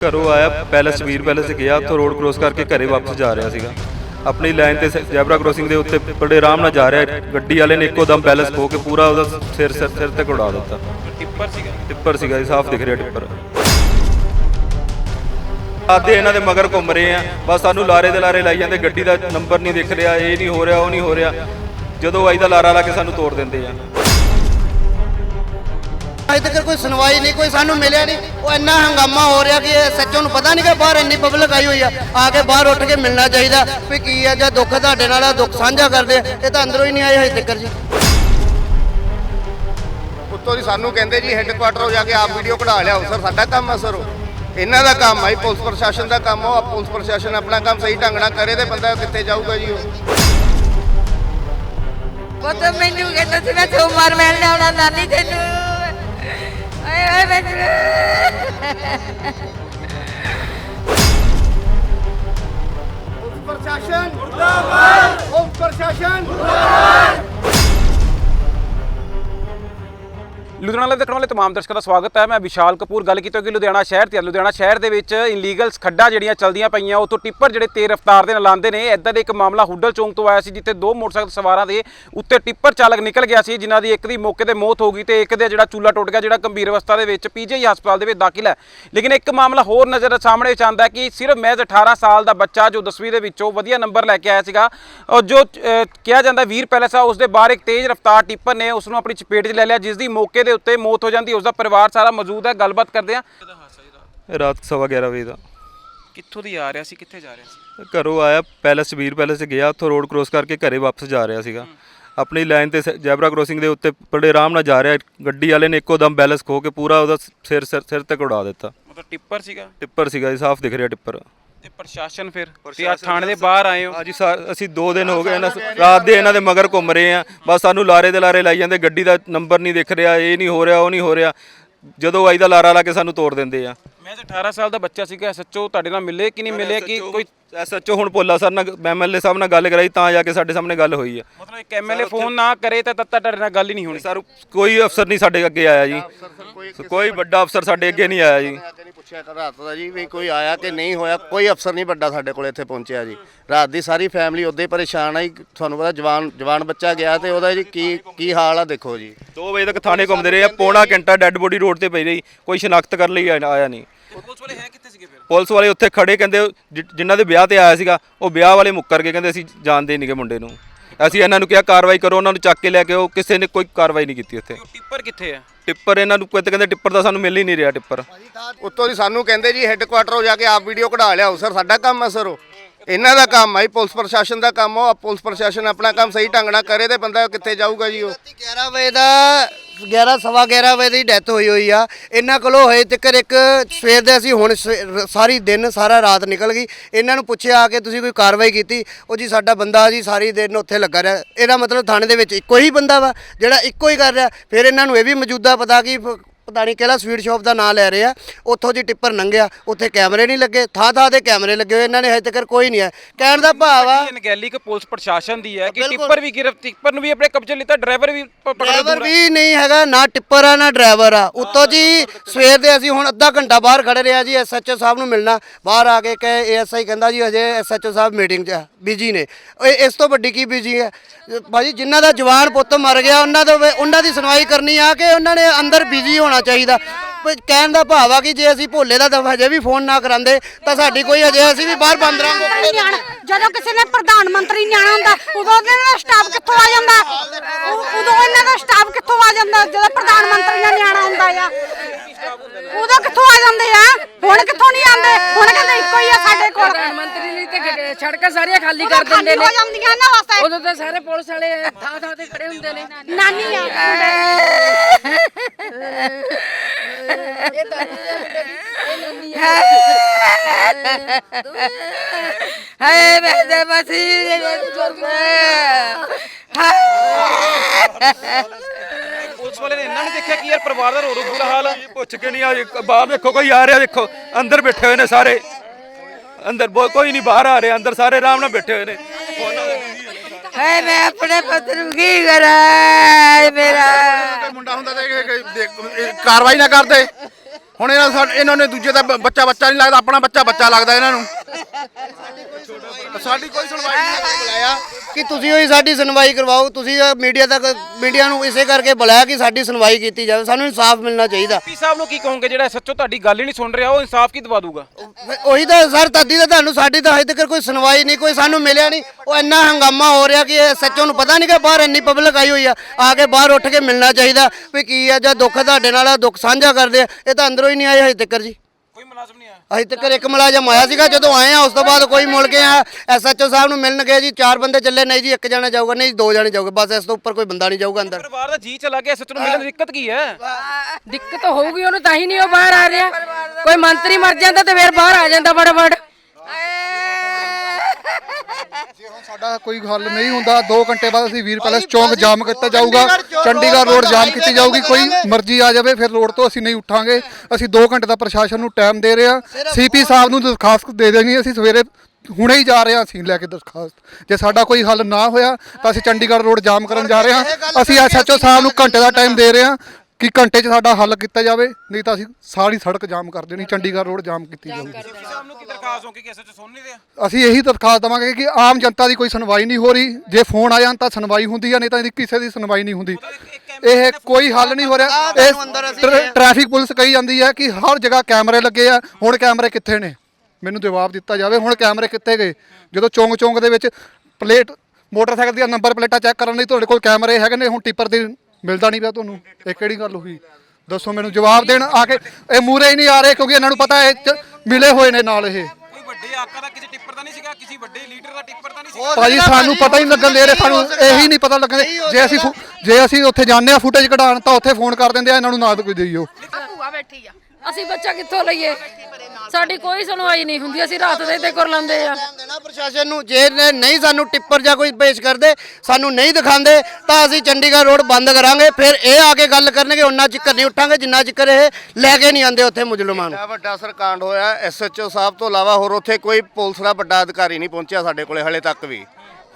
ਘਰੋਂ ਆਇਆ ਪੈਲਸ ਵੀਰ ਪੈਲਸ ਗਿਆ ਉੱਥੋਂ ਰੋਡ ਕ੍ਰੋਸ ਕਰਕੇ ਘਰੇ ਵਾਪਸ ਜਾ ਰਿਹਾ ਸੀਗਾ। ਆਪਣੀ ਲਾਈਨ ਤੇ ਜੈਬਰਾ ਕ੍ਰੋਸਿੰਗ ਦੇ ਉੱਤੇ ਬੜੇ ਆਰਾਮ ਨਾਲ ਜਾ ਰਿਹਾ ਗੱਡੀ ਵਾਲੇ ਨੇ ਇੱਕੋ ਦਮ ਪੈਲਸ ਖੋ ਕੇ ਪੂਰਾ ਉਹਦਾ ਸਿਰ ਸਿਰ ਸਿਰ ਤੇ ਉਡਾ ਦਿੱਤਾ। ਟਿੱਪਰ ਸੀਗਾ। ਟਿੱਪਰ ਸੀਗਾ ਜੀ ਸਾਫ਼ ਦਿਖ ਰਿਹਾ ਟਿੱਪਰ। ਆਦੇ ਇਹਨਾਂ ਦੇ ਮਗਰ ਘੁੰਮ ਰਹੇ ਆ ਬਸ ਸਾਨੂੰ ਲਾਰੇ ਦੇ ਲਾਰੇ ਲਾਈ ਜਾਂਦੇ ਗੱਡੀ ਦਾ ਨੰਬਰ ਨਹੀਂ ਦਿਖ ਰਿਹਾ ਇਹ ਨਹੀਂ ਹੋ ਰਿਹਾ ਉਹ ਨਹੀਂ ਹੋ ਰਿਹਾ। ਜਦੋਂ ਆਈ ਦਾ ਲਾਰਾ ਲਾ ਕੇ ਸਾਨੂੰ ਤੋੜ ਦਿੰਦੇ ਆ। ਅਜੇ ਤੱਕ ਕੋਈ ਸੁਣਵਾਈ ਨਹੀਂ ਕੋਈ ਸਾਨੂੰ ਮਿਲਿਆ ਨਹੀਂ। ਉਹ ਇੰਨਾ ਹੰਗਾਮਾ ਹੋ ਰਿਹਾ ਕਿ ਸੱਚੋ ਨੂੰ ਪਤਾ ਨਹੀਂ ਕਿ ਬਾਹਰ ਇੰਨੀ ਪਬਲਿਕ ਆਈ ਹੋਈ ਆ। ਆ ਕੇ ਬਾਹਰ ਉੱਠ ਕੇ ਮਿਲਣਾ ਚਾਹੀਦਾ ਵੀ ਕੀ ਆ ਜਾਂ ਦੁੱਖ ਤੁਹਾਡੇ ਨਾਲ ਆ ਦੁੱਖ ਸਾਂਝਾ ਕਰਦੇ ਆ। ਇਹ ਤਾਂ ਅੰਦਰੋਂ ਹੀ ਨਹੀਂ ਆਏ ਹਜੇ ਤੱਕ ਜੀ। ਉੱਤੋਂ ਦੀ ਸਾਨੂੰ ਕਹਿੰਦੇ ਜੀ ਹੈੱਡਕੁਆਟਰ ਹੋ ਜਾ ਕੇ ਆਪ ਵੀਡੀਓ ਕਢਾ ਲਿਆਓ। ਸਰ ਸਾਡਾ ਕੰਮ ਆ ਸਰ ਉਹ। ਇਹਨਾਂ ਦਾ ਕੰਮ ਆ ਜੀ ਪੁਲਿਸ ਪ੍ਰਸ਼ਾਸਨ ਦਾ ਕੰਮ ਆ ਉਹ। ਪੁਲਿਸ ਪ੍ਰਸ਼ਾਸਨ ਆਪਣਾ ਕੰਮ ਸਹੀ ਢੰਗ ਨਾਲ ਕਰੇ ਤੇ ਬੰਦਾ ਕਿੱਥੇ ਜਾਊਗਾ ਜੀ ਉਹ। ਪੁੱਤ ਮੈਨੂੰ ਕਹਿੰਦਾ ਸੀ ਮੈਂ ਸੋਮਵਾਰ ਮਿਲਣ ਆਉਣਾ ਨਾਨੀ ਤੈਨੂੰ। ਆਏ ਆਏ ਮੈਨੂੰ ਪ੍ਰਸ਼ਾਸਨ ਮੁਰਦਾਬਾਦ। ਪੁਲਿਸ ਪ੍ਰਸ਼ਾਸਨ ਲੁਧਿਆਣਾ ਲਾਈਵ ਦੇਖਣ ਵਾਲੇ ਤਮਾਮ ਦਰਸ਼ਕਾਂ ਦਾ ਸਵਾਗਤ ਹੈ। ਮੈਂ ਵਿਸ਼ਾਲ ਕਪੂਰ, ਗੱਲ ਕੀਤੀ ਕਿ ਲੁਧਿਆਣਾ ਸ਼ਹਿਰ ਤੇ ਲੁਧਿਆਣਾ ਸ਼ਹਿਰ ਦੇ ਵਿੱਚ ਇਲੀਗਲ ਖੱਡਾ ਜਿਹੜੀਆਂ ਚੱਲਦੀਆਂ ਪਈਆਂ ਉਤੋਂ ਟਿੱਪਰ ਜਿਹੜੇ ਤੇਜ਼ ਰਫ਼ਤਾਰ ਦੇ ਨਾਲ ਆਉਂਦੇ ਨੇ। ਇਦਾਂ ਦੇ ਇੱਕ ਮਾਮਲਾ ਹੁੱਡਲ ਚੌਂਕ ਤੋਂ ਆਇਆ ਸੀ, ਜਿੱਥੇ ਦੋ ਮੋਟਰਸਾਈਕਲ ਸਵਾਰਾਂ ਦੇ ਉੱਤੇ ਟਿੱਪਰ ਚਾਲਕ ਨਿਕਲ ਗਿਆ ਸੀ, ਜਿਨ੍ਹਾਂ ਦੀ ਇੱਕ ਦੀ ਮੌਕੇ ਤੇ ਮੌਤ ਹੋ ਗਈ ਤੇ ਇੱਕ ਦੇ ਜਿਹੜਾ ਚੂਲਾ ਟੁੱਟ ਗਿਆ, ਜਿਹੜਾ ਗੰਭੀਰ ਅਵਸਥਾ ਦੇ ਵਿੱਚ ਪੀਜੀਆਈ ਹਸਪਤਾਲ ਦੇ ਵਿੱਚ ਦਾਖਲ ਹੈ। ਲੇਕਿਨ ਇੱਕ ਮਾਮਲਾ ਹੋਰ ਨਜ਼ਰ ਸਾਹਮਣੇ ਵਿੱਚ ਆਉਂਦਾ ਕਿ ਸਿਰਫ ਮਹਿਜ਼ 18 ਸਾਲ ਦਾ ਬੱਚਾ, ਜੋ 10ਵੀਂ ਦੇ ਵਿੱਚੋਂ ਵਧੀਆ ਨੰਬਰ ਲੈ ਕੇ ਆਇਆ ਸੀਗਾ ਔਰ ਜੋ ਕਿਹਾ ਜਾਂਦਾ ਵੀਰ ਪੈਲਸ ਆ, ਉਸ ਦੇ ਬਾਹਰ ਇੱਕ ਤੇਜ਼ ਰਫ਼ਤਾਰ ਟਿੱਪਰ ਨੇ ਉਸ ਨੂੰ ਆਪਣੀ ਚਪੇਟ 'ਚ ਲੈ ਲਿਆ, ਜਿਸ ਦੀ ਮੌਕੇ ਦੇ ਉੱਤੇ ਮੌਤ ਹੋ ਜਾਂਦੀ ਉਸ ਦਾ ਪਰਿਵਾਰ ਸਾਰਾ ਮੌਜੂਦ ਹੈ ਗੱਲਬਾਤ ਕਰਦੇ ਆ ਰਾਤ ਸਵਾ 11 ਵਜੇ ਦਾ। ਕਿੱਥੋਂ ਦੀ ਆ ਰਿਹਾ ਸੀ ਕਿੱਥੇ ਜਾ ਰਿਹਾ ਸੀ? ਘਰੋਂ ਆਇਆ ਪੈਲਸ ਵੀਰ ਪੈਲਸ ਗਿਆ ਉੱਥੋਂ ਰੋਡ ਕ੍ਰੋਸ ਕਰਕੇ ਘਰੇ ਵਾਪਸ ਜਾ ਰਿਹਾ ਸੀਗਾ। ਆਪਣੀ ਲਾਈਨ ਤੇ ਜੈਬਰਾ ਕ੍ਰੋਸਿੰਗ ਦੇ ਉੱਤੇ ਬੜੇ ਆਰਾਮ ਨਾਲ ਜਾ ਰਿਹਾ ਗੱਡੀ ਵਾਲੇ ਨੇ ਇੱਕੋ ਦਮ ਬੈਲੈਂਸ ਖੋ ਕੇ ਪੂਰਾ ਉਹਦਾ ਸਿਰ ਸਿਰ ਤੇ ਉਡਾ ਦਿੱਤਾ। ਮਤਲਬ ਟਿੱਪਰ ਸੀਗਾ? ਟਿੱਪਰ ਸੀਗਾ ਜੀ ਸਾਫ਼ ਦਿਖ ਰਿਹਾ ਟਿੱਪਰ। ਤੇ ਪ੍ਰਸ਼ਾਸਨ ਫਿਰ? ਤੇ ਆ ਥਾਣੇ ਦੇ ਬਾਹਰ ਆਏ ਹੋ? ਹਾਂਜੀ ਸਾ- ਅਸੀਂ 2 ਦਿਨ ਹੋ ਗਏ ਇਹਨਾਂ ਰਾਤ ਦੇ ਇਹਨਾਂ ਦੇ ਮਗਰ ਘੁੰਮ ਰਹੇ ਆ। ਬਸ ਸਾਨੂੰ ਲਾਰੇ ਦੇ ਲਾਰੇ ਲਾਈ ਜਾਂਦੇ ਗੱਡੀ ਦਾ ਨੰਬਰ ਨਹੀਂ ਦਿਖ ਰਿਹਾ ਇਹ ਨਹੀਂ ਹੋ ਰਿਹਾ ਉਹ ਨਹੀਂ ਹੋ ਰਿਹਾ। ਜਦੋਂ ਆਈ ਦਾ ਲਾਰਾ ਲਾ ਕੇ ਸਾਨੂੰ ਤੋੜ ਦਿੰਦੇ ਆ। ਮੈਂ ਤਾਂ 18 ਸਾਲ ਦਾ ਬੱਚਾ ਸੀਗਾ ਐਸਐਚਓ ਤੁਹਾਡੇ ਨਾਲ ਮਿਲੇ ਕਿ ਨਹੀਂ ਮਿਲੇ? ਕਿ ਕੋਈ ਐਸਐਚਓ ਹੁਣ ਭੋਲਾ ਸਰ ਨਾਲ ਐਮਐਲਏ ਸਾਹਿਬ ਨਾਲ ਗੱਲ ਕਰਾਈ ਤਾਂ ਜਾ ਕੇ ਸਾਡੇ ਸਾਹਮਣੇ ਗੱਲ ਹੋਈ ਆ। ਮਤਲਬ ਇੱਕ ਐਮਐਲਏ ਫੋਨ ਨਾ ਕਰੇ ਤਾਂ ਤਦ ਤੱਕ ਤੁਹਾਡੇ ਨਾਲ ਗੱਲ ਹੀ ਨਹੀਂ ਹੋਣੀ। ਸਰ ਕੋਈ ਅਫਸਰ ਨਹੀਂ ਸਾਡੇ ਅੱਗੇ ਆਇਆ ਜੀ। ਕੋਈ ਵੱਡਾ ਅਫਸਰ ਸਾਡੇ ਅੱਗੇ ਨਹੀਂ ਆਇਆ ਜੀ। ਅੱਜ ਨਹੀਂ ਪੁੱਛਿਆ ਕਰ ਰਾਤ ਦਾ ਜੀ ਵੀ ਕੋਈ ਆਇਆ ਕਿ ਨਹੀਂ ਹੋਇਆ ਕੋਈ ਅਫਸਰ ਨਹੀਂ ਵੱਡਾ ਸਾਡੇ ਕੋਲ ਇੱਥੇ ਪਹੁੰਚਿਆ ਜੀ। ਰਾਤ ਦੀ ਸਾਰੀ ਫੈਮਿਲੀ ਉਦੋਂ ਹੀ ਪਰੇਸ਼ਾਨ ਆਈ ਤੁਹਾਨੂੰ ਪਤਾ ਜਵਾਨ ਜਵਾਨ ਬੱਚਾ ਗਿਆ ਤੇ ਉਹਦਾ ਜੀ ਕੀ ਕੀ ਹਾਲ ਆ ਦੇਖੋ ਜੀ। 2 ਵਜੇ ਤੱਕ ਥਾਣੇ ਘੁੰਮਦੇ ਰਹੇ ਆ ਪੌਣਾ ਘੰਟਾ ਡੈੱਡ ਬੋਡੀ ਰੋਡ ਤੇ ਪਈ ਰਹੀ ਕੋਈ ਸ਼ਨਾਖਤ ਕਰਨ ਲਈ ਆਇਆ ਆਇਆ ਨਹੀਂ। ਪੁਲਿਸ ਵਾਲੇ ਹੈ ਪੁਲਿਸ ਵਾਲੇ ਉੱਥੇ ਖੜੇ ਕਹਿੰਦੇ ਜਿ- ਜਿਨ੍ਹਾਂ ਦੇ ਵਿਆਹ ਤੇ ਆਇਆ ਸੀਗਾ ਉਹ ਵਿਆਹ ਵਾਲੇ ਮੁੱਕਰ ਕੇ ਕਹਿੰਦੇ ਅਸੀਂ ਜਾਣਦੇ ਨਹੀਂਗੇ ਮੁੰਡੇ ਨੂੰ। ਅਸੀਂ ਇਹਨਾਂ ਨੂੰ ਕਿਹਾ ਕਾਰਵਾਈ ਕਰੋ ਉਹਨਾਂ ਨੂੰ ਚੱਕ ਕੇ ਲੈ ਕੇ ਆਓ ਕਿਸੇ ਨੇ ਕੋਈ ਕਾਰਵਾਈ ਨਹੀਂ ਕੀਤੀ ਉੱਥੇ। ਟਿੱਪਰ ਕਿੱਥੇ ਹੈ ਟਿੱਪਰ ਇਹਨਾਂ ਨੂੰ ਕੋਈ ਤਾਂ ਕਹਿੰਦੇ ਟਿੱਪਰ ਦਾ ਸਾਨੂੰ ਮਿਲ ਹੀ ਨਹੀਂ ਰਿਹਾ ਟਿੱਪਰ। ਉੱਤੋਂ ਦੀ ਸਾਨੂੰ ਕਹਿੰਦੇ ਜੀ ਹੈੱਡਕੁਆਟਰ ਹੋ ਜਾ ਕੇ ਆਪ ਵੀਡੀਓ ਕਢਾ ਲਿਆਓ ਸਰ ਸਾਡਾ ਕੰਮ ਆ ਸਰ ਉਹ। ਇਹਨਾਂ ਦਾ ਕੰਮ ਆ ਜੀ, ਪੁਲਿਸ ਪ੍ਰਸ਼ਾਸਨ ਦਾ ਕੰਮ ਆ, ਉਹ ਪੁਲਿਸ ਪ੍ਰਸ਼ਾਸਨ ਆਪਣਾ ਕੰਮ ਸਹੀ ਢੰਗ ਨਾਲ ਕਰੇ ਤੇ ਬੰਦਾ ਕਿੱਥੇ ਜਾਊਗਾ ਜੀ ਉਹ। 11 ਵਜੇ ਦਾ 11 ਸਵਾ 11 ਵਜੇ ਦੀ ਡੈਥ ਹੋਈ ਹੋਈ ਆ। ਇਹਨਾਂ ਕੋਲੋਂ ਹੋਏ ਤੱਕ ਇੱਕ ਸਵੇਰ ਦੇ ਅਸੀਂ ਹੁਣ ਸਵੇ- ਸਾਰੀ ਦਿਨ, ਸਾਰਾ ਰਾਤ ਨਿਕਲ ਗਈ। ਇਹਨਾਂ ਨੂੰ ਪੁੱਛਿਆ ਆ ਕੇ ਤੁਸੀਂ ਕੋਈ ਕਾਰਵਾਈ ਕੀਤੀ? ਉਹ ਜੀ ਸਾਡਾ ਬੰਦਾ ਜੀ ਸਾਰੀ ਦਿਨ ਉੱਥੇ ਲੱਗਾ ਰਿਹਾ। ਇਹਦਾ ਮਤਲਬ ਥਾਣੇ ਦੇ ਵਿੱਚ ਇੱਕੋ ਹੀ ਬੰਦਾ ਵਾ, ਜਿਹੜਾ ਇੱਕੋ ਹੀ ਕਰ ਰਿਹਾ। ਫਿਰ ਇਹਨਾਂ ਨੂੰ ਇਹ ਵੀ ਮੌਜੂਦਾ ਪਤਾ ਕਿ ਫ- ਪਤਾ ਨਹੀਂ ਕਿਹੜਾ ਸਵੀਟ ਸ਼ਾਪ ਦਾ ਨਾਂ ਲੈ ਰਹੇ ਆ। ਉੱਥੋਂ ਜੀ ਟਿੱਪਰ ਲੰਘਿਆ ਉੱਥੇ ਕੈਮਰੇ ਨਹੀਂ ਲੱਗੇ ਥਾਂ ਥਾਂ ਤੇ ਕੈਮਰੇ ਲੱਗੇ ਹੋਏ ਇਹਨਾਂ ਨੇ ਹਜੇ ਤੱਕ ਕੋਈ ਨਹੀਂ ਹੈ ਕਹਿਣ ਦਾ ਭਾਵ ਆ ਅਣਗਹਿਲੀ ਕਿ ਪੁਲਿਸ ਪ੍ਰਸ਼ਾਸਨ ਦੀ ਹੈ ਕਿ ਬਿਲਕੁਲ। ਟਿੱਪਰ ਵੀ ਗਿਰਫਤ ਟਿੱਪਰ ਨੂੰ ਵੀ ਆਪਣੇ ਕਬਜ਼ੇ ਲਿੱਤਾ ਡਰਾਈਵਰ ਵੀ ਪ- ਪਕੜ ਕੇ ਡਰਾਈਵਰ ਦੂਰ ਹੈ। ਵੀ ਨਹੀਂ ਹੈਗਾ ਨਾ ਟਿੱਪਰ ਆ ਨਾ ਡਰਾਈਵਰ ਆ। ਉੱਤੋਂ ਜੀ ਸਵੇਰ ਦੇ ਅਸੀਂ ਹੁਣ ਅੱਧਾ ਘੰਟਾ ਬਾਹਰ ਖੜੇ ਰਿਹਾ ਜੀ ਐਸਐਚਓ ਸਾਹਿਬ ਨੂੰ ਮਿਲਣਾ। ਬਾਹਰ ਆ ਕੇ ਕਹੇ ਏਐਸਆਈ ਕਹਿੰਦਾ ਜੀ ਹਜੇ ਐਸਐਚਓ ਸਾਹਿਬ ਮੀਟਿੰਗ 'ਚ ਬਿਜ਼ੀ ਨੇ। ਇਹ- ਇਸ ਤੋਂ ਵੱਡੀ ਕੀ ਬਿਜ਼ੀ ਹੈ? ਭਾਜੀ ਜਿਨ੍ਹਾਂ ਦਾ ਜਵਾਨ ਪੁੱਤ ਮਰ ਗਿਆ ਉਹਨਾਂ ਦਾ ਉਹਨਾਂ ਦੀ ਸੁਣਵਾਈ ਕਰਨੀ ਆ ਕਿ ਉਹਨਾਂ ਨੇ ਅੰਦਰ ਬਿਜ਼ੀ ਹੋਣਾ ਚਾਹੀਦਾ। ਪਰ ਕਹਿਣ ਦਾ ਭਾਵ ਆ ਕਿ ਜੇ ਅਸੀਂ ਭੋਲੇ ਦਾ ਦਫਾ ਹਜੇ ਵੀ ਫੋਨ ਨਾ ਕਰਾਂਦੇ, ਤਾਂ ਸਾਡੀ ਕੋਈ ਹਜੇ ਅਸੀਂ ਵੀ ਬਾਹਰ ਬੰਦ ਰਹਾਂਗੇ। ਨਿਆਣਾ ਜਦੋਂ ਕਿਸੇ ਨੇ ਪ੍ਰਧਾਨ ਮੰਤਰੀ ਨਿਆਣਾ ਹੁੰਦਾ, ਉਦੋਂ ਇਹਨਾਂ ਦਾ ਸਟਾਫ ਕਿੱਥੋਂ ਆ ਜਾਂਦਾ? ਉ- ਉਦੋਂ ਇਹਨਾਂ ਦਾ ਸਟਾਫ ਕਿੱਥੋਂ ਆ ਜਾਂਦਾ, ਜਦੋਂ ਪ੍ਰਧਾਨ ਮੰਤਰੀ ਦਾ ਨਿਆਣਾ ਹੁੰਦਾ ਆ? ਉਦੋਂ ਕਿੱਥੋਂ ਆ ਜਾਂਦੇ ਆ ਹੁਣ ਕਿੱਥੋਂ ਨਹੀਂ ਆਉਂਦੇ ਹੁਣ ਕਹਿੰਦੇ ਇੱਕੋ ਹੀ ਆ ਸਾਡੇ ਕੋਲ ਪ੍ਰਧਾਨ ਮੰਤਰੀ ਲਈ ਤੇ ਗ- ਸੜਕਾਂ ਸਾਰੀਆਂ ਖਾਲੀ ਕਰ ਦਿੰਦੇ ਨੇ ਹੋ ਜਾਂਦੀਆਂ ਇਹਨਾਂ ਵਾਸਤੇ ਉਦੋਂ ਤਾਂ ਸਾਰੇ ਪੁਲਿਸ ਵਾਲੇ ਥਾਂ ਥਾਂ ਤੇ ਖੜੇ ਹੁੰਦੇ ਨੇ। ਨਾਨੀ ਆ ਹਾਏ ਮੇਰੇ ਮਸੀਹ ਪੁਲਿਸ ਵਾਲੇ ਨੇ ਇਹਨਾਂ ਨੇ ਦੇਖਿਆ ਕਿ ਯਾਰ ਪਰਿਵਾਰ ਦਾ ਰੋ ਰੋ ਬੁਰਾ ਹਾਲ। ਪੁੱਛ ਕੇ ਨਹੀਂ ਆ ਬਾਹਰ ਦੇਖੋ ਕੋਈ ਆ ਰਿਹਾ ਦੇਖੋ। ਅੰਦਰ ਬੈਠੇ ਹੋਏ ਨੇ ਸਾਰੇ। ਅੰਦਰ ਕੋਈ ਨਹੀਂ ਬਾਹਰ ਆ ਰਿਹਾ ਅੰਦਰ ਸਾਰੇ ਆਰਾਮ ਨਾਲ ਬੈਠੇ ਹੋਏ ਨੇ। ਹਾਏ ਮੈਂ ਆਪਣੇ ਪੁੱਤ ਨੂੰ ਕੀ ਕਰਾਂ ਮੇਰਾ। ਮੁੰਡਾ ਹੁੰਦਾ ਤੇ ਕਾਰਵਾਈ ਨਾ ਕਰਦੇ। ਹੁਣ ਇਹਨਾਂ ਸਾ- ਇਹਨਾਂ ਨੇ ਦੂਜੇ ਦਾ ਬ- ਬੱਚਾ ਬੱਚਾ ਨਹੀਂ ਲੱਗਦਾ ਆਪਣਾ ਬੱਚਾ ਬੱਚਾ ਲੱਗਦਾ ਇਹਨਾਂ ਨੂੰ। ਸਾਡੀ ਕੋਈ ਸੁਣਵਾਈ ਨਹੀਂ ਬੁਲਾਇਆ। ਕਿ ਤੁਸੀਂ ਹੋਈ ਸਾਡੀ ਸੁਣਵਾਈ ਕਰਵਾਓ ਤੁਸੀਂ ਮੀਡੀਆ ਤੱਕ ਮੀਡੀਆ ਨੂੰ ਇਸੇ ਕਰਕੇ ਬੁਲਾਇਆ ਕਿ ਸਾਡੀ ਸੁਣਵਾਈ ਕੀਤੀ ਜਾਵੇ ਸਾਨੂੰ ਇਨਸਾਫ ਮਿਲਣਾ ਚਾਹੀਦਾ। ਪੀ ਸਾਹਿਬ ਨੂੰ ਕੀ ਕਹੋਗੇ ਜਿਹੜਾ ਸੱਚੋ ਤੁਹਾਡੀ ਗੱਲ ਹੀ ਨਹੀਂ ਸੁਣ ਰਿਹਾ ਉਹ ਇਨਸਾਫ ਕੀ ਦਵਾ ਦੂਗਾ? ਫਿਰ ਉਹੀ ਤਾਂ ਸਰ ਤੱਦੀ ਤਾਂ ਤੁਹਾਨੂੰ ਸਾਡੀ ਤਾਂ ਹਜੇ ਤੱਕ ਕੋਈ ਸੁਣਵਾਈ ਨਹੀਂ ਕੋਈ ਸਾਨੂੰ ਮਿਲਿਆ ਨਹੀਂ। ਉਹ ਇੰਨਾ ਹੰਗਾਮਾ ਹੋ ਰਿਹਾ ਕਿ ਇਹ ਸੱਚੋ ਨੂੰ ਪਤਾ ਨਹੀਂ ਕਿ ਬਾਹਰ ਇੰਨੀ ਪਬਲਿਕ ਆਈ ਹੋਈ ਆ ਆ ਕੇ ਬਾਹਰ ਉੱਠ ਕੇ ਮਿਲਣਾ ਚਾਹੀਦਾ ਵੀ ਕੀ ਆ ਜਾਂ ਦੁੱਖ ਤੁਹਾਡੇ ਨਾਲ ਆ ਦੁੱਖ ਸਾਂਝਾ ਕਰਦੇ ਆ ਇਹ ਤਾਂ ਅੰਦਰੋਂ ਹੀ ਨਹੀਂ ਆਏ ਹਜੇ ਤੱਕ ਜੀ। ਕੋਈ ਮੁਲਾਜ਼ਮ ਨਹੀਂ ਆਇਆ? ਅਜੇ ਤੱਕ ਇੱਕ ਮੁਲਾਜ਼ਮ ਆਇਆ ਸੀਗਾ ਜਦੋਂ ਆਏ ਆ ਉਸ ਤੋਂ ਬਾਅਦ ਕੋਈ ਮੁੜ ਕੇ ਆ ਐਸਐਚਓ ਸਾਹਿਬ ਨੂੰ ਮਿਲਣ ਗਏ ਜੀ ਚਾਰ ਬੰਦੇ ਚੱਲੇ ਨਹੀਂ ਜੀ ਇੱਕ ਜਣਾ ਜਾਊਗਾ ਨਹੀਂ ਜੀ ਦੋ ਜਣੇ ਜਾਊਗੇ। ਬਸ ਇਸ ਤੋਂ ਉੱਪਰ ਕੋਈ ਬੰਦਾ ਨਹੀਂ ਜਾਊਗਾ ਅੰਦਰ। ਪਰਿਵਾਰ ਦਾ ਜੀ ਚਲਾ ਗਿਆ ਸੱਚ ਨੂੰ ਮਿਲਣ ਦੀ ਦਿੱਕਤ ਕੀ ਹੈ? ਦਿੱਕਤ ਹੋਊਗੀ ਉਹਨੂੰ ਤਾਂ ਹੀ ਨਹੀਂ ਉਹ ਬਾਹਰ ਆ ਰਿਹਾ। ਕੋਈ ਮੰਤਰੀ ਮਰ ਜਾਂਦਾ ਤੇ ਫਿਰ ਬਾਹਰ ਆ ਜਾਂਦਾ ਫਟਾਫਟ ਸਾਡਾ ਕੋਈ ਹੱਲ ਨਹੀਂ ਹੁੰਦਾ। 2 ਘੰਟੇ ਬਾਅਦ ਅਸੀਂ ਵੀਰ ਪੈਲਸ ਚੌਂਕ ਜਾਮ ਕੀਤਾ ਜਾਊਗਾ। ਚੰਡੀਗੜ੍ਹ ਰੋਡ ਜਾਮ ਕੀਤੀ ਜਾਊਗੀ ਕੋਈ ਮਰਜ਼ੀ ਆ ਜਾਵੇ ਫਿਰ ਰੋਡ ਤੋਂ ਅਸੀਂ ਨਹੀਂ ਉੱਠਾਂਗੇ। ਅਸੀਂ 2 ਘੰਟੇ ਦਾ ਪ੍ਰਸ਼ਾਸਨ ਨੂੰ ਟਾਈਮ ਦੇ ਰਹੇ ਹਾਂ। ਸੀਪੀ ਸਾਹਿਬ ਨੂੰ ਦਰਖਾਸਤ ਦੇ ਦੇਣੀ ਅਸੀਂ ਸਵੇਰੇ ਹੁਣੇ ਹੀ ਜਾ ਰਹੇ ਹਾਂ ਅਸੀਂ ਲੈ ਕੇ ਦਰਖਾਸਤ। ਜੇ ਸਾਡਾ ਕੋਈ ਹੱਲ ਨਾ ਹੋਇਆ ਤਾਂ ਅਸੀਂ ਚੰਡੀਗੜ੍ਹ ਰੋਡ ਜਾਮ ਕਰਨ ਜਾ ਰਹੇ ਹਾਂ। ਅਸੀਂ ਐਸਐਚਓ ਸਾਹਿਬ ਨੂੰ ਘੰਟੇ ਦਾ ਟਾਈਮ ਦੇ ਰਹੇ ਹਾਂ। ਕਿ ਘੰਟੇ 'ਚ ਸਾਡਾ ਹੱਲ ਕੀਤਾ ਜਾਵੇ ਨਹੀਂ ਤਾਂ ਅਸੀਂ ਸਾਰੀ ਸੜਕ ਜਾਮ ਕਰ ਦੇਣੀ ਚੰਡੀਗੜ੍ਹ ਰੋਡ ਜਾਮ ਕੀਤੀ ਜਾਊਗੀ। ਸਾਹਿਬ ਨੂੰ ਕੀ ਦਰਖਾਸਤ ਹੋ ਕਿ ਕਿਸੇ ਚ ਸੁਣ ਨਹੀਂ ਰਿਹਾ? ਅਸੀਂ ਇਹੀ ਦਰਖਾਸਤ ਦਵਾਂਗੇ ਕਿ ਆਮ ਜਨਤਾ ਦੀ ਕੋਈ ਸੁਣਵਾਈ ਨਹੀਂ ਹੋ ਰਹੀ। ਜੇ ਫੋਨ ਆ ਜਾਣ ਤਾਂ ਸੁਣਵਾਈ ਹੁੰਦੀ ਆ ਨਹੀਂ ਤਾਂ ਇਹਦੀ ਕਿਸੇ ਦੀ ਸੁਣਵਾਈ ਨਹੀਂ ਹੁੰਦੀ। ਇਹ ਕੋਈ ਹੱਲ ਨਹੀਂ ਹੋ ਰਿਹਾ। ਇਹ ਟ੍ਰੈ- ਟ੍ਰੈਫਿਕ ਪੁਲਿਸ ਕਹੀ ਜਾਂਦੀ ਹੈ ਕਿ ਹਰ ਜਗ੍ਹਾ ਕੈਮਰੇ ਲੱਗੇ ਆ ਹੁਣ ਕੈਮਰੇ ਕਿੱਥੇ ਨੇ? ਮੈਨੂੰ ਜਵਾਬ ਦਿੱਤਾ ਜਾਵੇ ਹੁਣ ਕੈਮਰੇ ਕਿੱਥੇ ਗਏ? ਜਦੋਂ ਚੌਂਕ ਚੌਂਕ ਦੇ ਵਿੱਚ ਪਲੇਟ ਮੋਟਰਸਾਈਕਲ ਦੀਆਂ ਨੰਬਰ ਪਲੇਟਾਂ ਚੈੱਕ ਕਰਨ ਲਈ ਤੁਹਾਡੇ ਕੋਲ ਕੈਮਰੇ ਹੈਗੇ ਨੇ ਹੁਣ ਟਿੱਪਰ ਦੀ ਮਿਲਦਾ ਨਹੀਂ ਪਿਆ ਤੁਹਾਨੂੰ। ਇਹ ਕਿਹੜੀ ਗੱਲ ਹੋਈ? ਦੱਸੋ ਮੈਨੂੰ ਜਵਾਬ ਦੇਣ ਆ ਕੇ। ਇਹ ਮੂਰੇ ਹੀ ਨਹੀਂ ਆ ਰਹੇ ਕਿਉਂਕਿ ਇਹਨਾਂ ਨੂੰ ਪਤਾ ਇਹ 'ਚ ਮਿਲੇ ਹੋਏ ਨੇ ਨਾਲ ਇਹ। ਕੋਈ ਵੱਡੇ ਆਕਾ ਦਾ ਕਿਸੇ ਟਿੱਪਰ ਦਾ ਨਹੀਂ ਸੀਗਾ ਕਿਸੇ ਵੱਡੇ ਲੀਡਰ ਦਾ ਟਿੱਪਰ ਦਾ ਨਹੀਂ ਸੀਗਾ। ਭਾਜੀ ਸਾਨੂੰ ਪਤਾ ਹੀ ਨਹੀਂ ਲੱਗਣ ਦੇ ਰਹੇ ਸਾਨੂੰ ਇਹੀ ਨਹੀਂ ਪਤਾ ਲੱਗਣ ਦੇ। ਜੇ ਅਸੀਂ ਫੁ- ਜੇ ਅਸੀਂ ਉੱਥੇ ਜਾਂਦੇ ਆ ਫੁਟੇਜ ਕਢਾਉਣ ਤਾਂ ਉੱਥੇ ਫੋਨ ਕਰ ਦਿੰਦੇ ਆ ਇਹਨਾਂ ਨੂੰ ਨਾ ਕੋਈ ਦੇਈਓ। ਭੂਆ ਬੈਠੀ ਆ। ਅਸੀਂ ਬੱਚਾ ਕਿੱਥੋਂ ਲਈਏ? ਸਾਡੀ ਕੋਈ ਸੁਣਵਾਈ ਨਹੀਂ ਹੁੰਦੀ ਅਸੀਂ ਰਾਤ ਦੇ ਤੇ ਕਰ ਲੈਂਦੇ ਆ। ਦੇਣਾ ਪ੍ਰਸ਼ਾਸਨ ਨੂੰ ਜੇ ਨ- ਨਹੀਂ ਸਾਨੂੰ ਟਿੱਪਰ ਜਾਂ ਕੋਈ ਪੇਸ਼ ਕਰਦੇ ਸਾਨੂੰ ਨਹੀਂ ਦਿਖਾਉਂਦੇ ਤਾਂ ਅਸੀਂ ਚੰਡੀਗੜ੍ਹ ਰੋਡ ਬੰਦ ਕਰਾਂਗੇ ਫਿਰ ਇਹ ਆ ਕੇ ਗੱਲ ਕਰਨਗੇ ਉਹਨਾਂ ਚਿਕਰ ਨਹੀਂ ਉੱਠਾਂਗੇ ਜਿੰਨਾ ਚਿਕਰ ਇਹ ਲੈ ਕੇ ਨਹੀਂ ਆਉਂਦੇ ਉੱਥੇ ਮੁਜਰਮਾਂ ਨੂੰ। ਬੜਾ ਵੱਡਾ ਸਰ ਕਾਂਡ ਹੋਇਆ ਐਸਐਚਓ ਸਾਹਿਬ ਤੋਂ ਇਲਾਵਾ ਹੋਰ ਉੱਥੇ ਕੋਈ ਪੁਲਿਸ ਦਾ ਵੱਡਾ ਅਧਿਕਾਰੀ ਨਹੀਂ ਪਹੁੰਚਿਆ ਸਾਡੇ ਕੋਲੇ ਹਲੇ ਤੱਕ ਵੀ।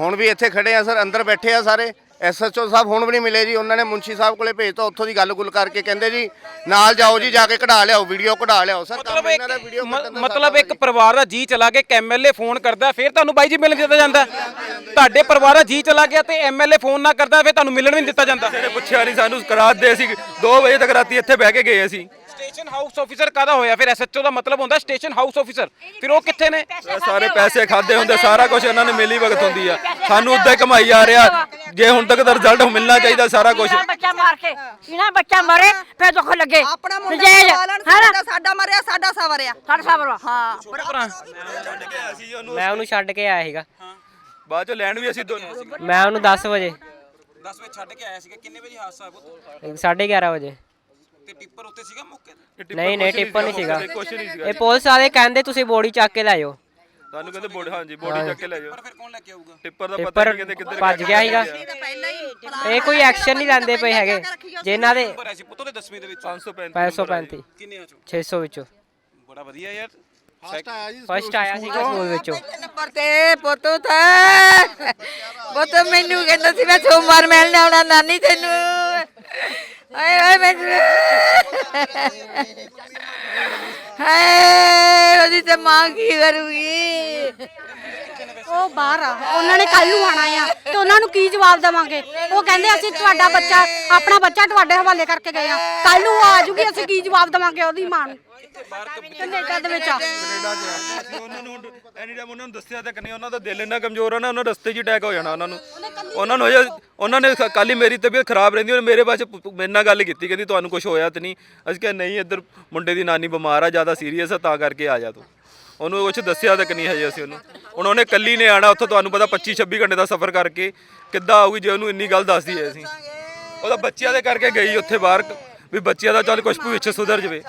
ਹੁਣ ਵੀ ਇੱਥੇ ਖੜੇ ਆ ਸਰ ਅੰਦਰ ਬੈਠੇ ਆ ਸਾਰੇ। ਐਸਐਚਓ ਸਾਹਿਬ ਹੁਣ ਵੀ ਨਹੀਂ ਮਿਲੇ ਜੀ ਉਹਨਾਂ ਨੇ ਮੁੰਸ਼ੀ ਸਾਹਿਬ ਕੋਲੇ ਭੇਜਤਾ ਉੱਥੋਂ ਦੀ ਗੱਲ-ਗੁੱਲ ਕਰਕੇ ਕਹਿੰਦੇ ਜੀ ਨਾਲ ਜਾਓ ਜੀ ਜਾ ਕੇ ਕਢਾ ਲਿਆਓ ਵੀਡੀਓ ਕਢਾ ਲਿਆਓ। ਸਰ ਮਤਲਬ ਇੱਕ ਇਹਨਾਂ ਦਾ ਵੀਡੀਓ ਮ- ਮਤਲਬ ਇੱਕ ਪਰਿਵਾਰ ਦਾ ਜੀ ਚਲਾ ਗਿਆ ਕਿ ਐਮਐਲਏ ਫੋਨ ਕਰਦਾ ਫਿਰ ਤੁਹਾਨੂੰ ਬਾਈ ਜੀ ਮਿਲਣ ਦਿੱਤਾ ਜਾਂਦਾ। ਤੁਹਾਡੇ ਪਰਿਵਾਰ ਦਾ ਜੀ ਚਲਾ ਗਿਆ ਤੇ ਐਮਐਲਏ ਫੋਨ ਨਾ ਕਰਦਾ ਫਿਰ ਤੁਹਾਨੂੰ ਮਿਲਣ ਵੀ ਨਹੀਂ ਦਿੱਤਾ ਜਾਂਦਾ। ਪੁੱਛਿਆ ਨਹੀਂ ਸਾਨੂੰ ਕਰਾਤ ਦੇ ਅਸੀਂ 2 ਵਜੇ ਤੱਕ ਰਾਤੀ ਇੱਥੇ ਬਹਿ ਕੇ ਗਏ ਅਸੀਂ। ਸਟੇਸ਼ਨ ਹਾਊਸ ਆਫੀਸਰ ਕਾਦਾ ਹੋਇਆ? ਫਿਰ ਐਸਐਚਓ ਦਾ ਮਤਲਬ ਹੁੰਦਾ ਸਟੇਸ਼ਨ ਹਾਊਸ ਆਫੀਸਰ ਫਿਰ ਉਹ ਕਿੱਥੇ ਨੇ? ਸਾਰੇ ਪੈਸੇ ਖਾਦੇ ਹੁੰਦੇ ਸਾਰਾ ਕੁਝ ਇਹਨਾਂ ਨੇ ਮਿਲੀ ਭਗਤ ਹੁੰਦੀ ਆ। ਸਾਨੂੰ ਉੱਦਾਂ ਹੀ ਕਮਾਈ ਆ ਰਿਹਾ। ਜੇ ਹੁਣ ਤੱਕ ਦਾ ਰਿਜ਼ਲਟ ਮਿਲਣਾ ਚਾਹੀਦਾ ਸਾਰਾ ਕੁਝ ਇਹਨਾਂ ਬੱਚਾ ਮਾਰ ਕੇ ਇਹਨਾਂ ਬੱਚਾ ਮਰੇ ਫੇਰ ਦੁੱਖ ਲੱਗੇ। ਆਪਣਾ ਮੁੰਡਾ ਨਜਾਇਜ਼, ਪਾਲਣ ਹੈਨਾ? ਸਾਡਾ ਸਾਡਾ ਮਰਿਆ ਸਾਡਾ ਸਵਰਿਆ ਸਾਡਾ ਸਾਬਰ ਹਾਂ ਮੈਂ ਉਹਨੂੰ ਛੱਡ ਕੇ ਆਇਆ ਸੀਗਾ। ਬਾਅਦ ਚ ਲੈਣ ਵੀ ਅਸੀਂ ਦੋਨੋਂ ਮੈਂ ਉਹਨੂੰ 10 ਵਜੇ। 10 ਵਜੇ ਛੱਡ ਕੇ ਆਇਆ ਸੀਗਾ। ਕਿੰਨੇ ਵਜੇ ਹਾਦਸਾ ਹੋਇਆ 11:30 ਵਜੇ। ਤੇ ਟਿੱਪਰ ਉੱਤੇ ਸੀਗਾ ਮੌਕੇ ਤੇ? ਨਹੀਂ ਨਹੀਂ ਟਿੱਪਰ ਨਹੀਂ ਸੀਗਾ। ਕੁਝ ਨਹੀਂ ਸੀਗਾ। ਇਹ ਪੁਲਿਸ ਵਾਲੇ ਕਹਿੰਦੇ ਤੁਸੀਂ ਬੋਡੀ ਚੱਕ ਕੇ ਲੈ ਜਾਓ। ਤੁਹਾਨੂੰ ਕਹਿੰਦੇ ਬੋਡੀ ਹਾਂਜੀ ਬੋਡੀ ਚੱਕ ਕੇ ਲੈ ਜਾਓ। ਫਿਰ ਕੌਣ ਲੈ ਕੇ ਆਊਗਾ? ਟਿੱਪਰ ਦਾ ਪਤਾ ਨਹੀਂ ਕਹਿੰਦੇ ਕਿੱਧਰ ਭੱਜ ਗਿਆ ਸੀਗਾ। ਪਹਿਲਾਂ ਹੀ ਇਹ ਕੋਈ ਐਕਸ਼ਨ ਨਹੀਂ ਲੈਂਦੇ ਪਏ ਹੈਗੇ। ਜਿਨ੍ਹਾਂ ਦੇ ਪਰ ਐਸੀ ਪੁੱਤੋ ਦੇ 10ਵੀਂ ਦੇ ਵਿੱਚ। 535 535 ਕਿੰਨੇ ਆ ਚੋਂ? 600 ਵਿੱਚੋਂ। ਬੜਾ ਵਧੀਆ ਯਾਰ। ਫਸਟ ਆਇਆ ਸੀਗਾ ਸਕੂਲ ਵਿੱਚੋਂ। ਨੰਬਰ ਤੇ ਪੁੱਤ ਤੇ ਪੁੱਤ ਮੈਨੂੰ ਕਹਿੰਦਾ ਸੀ ਮੈਂ ਸੋਮਵਾਰ ਮਿਲਣ ਆਉਣਾ ਨਾਨੀ ਤੈਨੂੰ। ਆਏ ਆਏ ਮੈਨੂੰ ਹਾਏ ਉਹਦੀ ਤੇ ਮਾਂ ਕੀ ਕਰੂਗੀ? ਉਹ ਬਾਹਰ ਆ ਉਹਨਾਂ ਨੇ ਕੱਲ ਨੂੰ ਆਣਾ ਆ ਤੇ ਉਹਨਾਂ ਨੂੰ ਕੀ ਜਵਾਬ ਦੇਵਾਂਗੇ? ਉਹ ਕਹਿੰਦੇ ਅਸੀਂ ਤੁਹਾਡਾ ਬੱਚਾ ਆਪਣਾ ਬੱਚਾ ਤੁਹਾਡੇ ਹਵਾਲੇ ਕਰਕੇ ਗਏ ਆ। ਕੱਲ ਨੂੰ ਉਹ ਆ ਜੂਗੀ ਅਸੀਂ ਕੀ ਜਵਾਬ ਦੇਵਾਂਗੇ ਉਹਦੀ ਮਾਂ ਨੂੰ? ਕੈਨੇਡਾ ਦੇ ਵਿੱਚ ਆ। ਅਸੀਂ ਉਹਨਾਂ ਨੂੰ ਐਨੀ ਟਾਈਮ ਉਹਨਾਂ ਨੂੰ ਦੱਸਿਆ ਤੱਕ ਨਹੀਂ ਉਹਨਾਂ ਦਾ ਦਿਲ ਇੰਨਾ ਕਮਜ਼ੋਰ ਆ ਨਾ ਉਹਨਾਂ ਰਸਤੇ 'ਚ ਅਟੈਕ ਹੋ ਜਾਣਾ ਉਹਨਾਂ ਨੂੰ। ਉਹਨਾਂ ਨੂੰ ਹਜੇ ਉਹਨਾਂ ਨੇ ਕੱਲ ਹੀ ਮੇਰੀ ਤਬੀਅਤ ਖਰਾਬ ਰਹਿੰਦੀ ਉਹਨੇ ਮੇਰੇ ਪਾਸ ਮੇਰੇ ਨਾਲ ਗੱਲ ਕੀਤੀ ਕਹਿੰਦੀ ਤੁਹਾਨੂੰ ਕੁਝ ਹੋਇਆ ਤੇ ਨਹੀਂ। ਅਸੀਂ ਕਿਹਾ ਨਹੀਂ ਇੱਧਰ ਮੁੰਡੇ ਦੀ ਨਾਨੀ ਬਿਮਾਰ ਆ ਜ਼ਿਆਦਾ ਸੀਰੀਅਸ ਆ ਤਾਂ ਕਰਕੇ ਆ ਜਾ ਤੂੰ। ਉਹਨੂੰ ਕੁਝ ਦੱਸਿਆ ਤੱਕ ਨਹੀਂ ਹਜੇ ਅਸੀਂ ਉਹਨੂੰ। ਹੁਣ ਉਹਨੇ ਕੱਲੀ ਨੇ ਆਣਾ ਉੱਥੋਂ ਤੁਹਾਨੂੰ ਪਤਾ 25 26 ਘੰਟੇ ਦਾ ਸਫ਼ਰ ਕਰਕੇ ਕਿੱਦਾਂ ਆਊਗੀ ਜੇ ਉਹਨੂੰ ਇੰਨੀ ਗੱਲ ਦੱਸਦੀ ਹੈ ਅਸੀਂ। ਉਹਦਾ ਬੱਚਿਆਂ ਦੇ ਕਰਕੇ ਗਈ ਉੱਥੇ ਬਾਹਰ ਵੀ ਬੱਚਿਆਂ ਦਾ ਚੱਲ ਕੁਝ ਭਵਿੱਖ ਸੁਧਰ ਜਵੇ।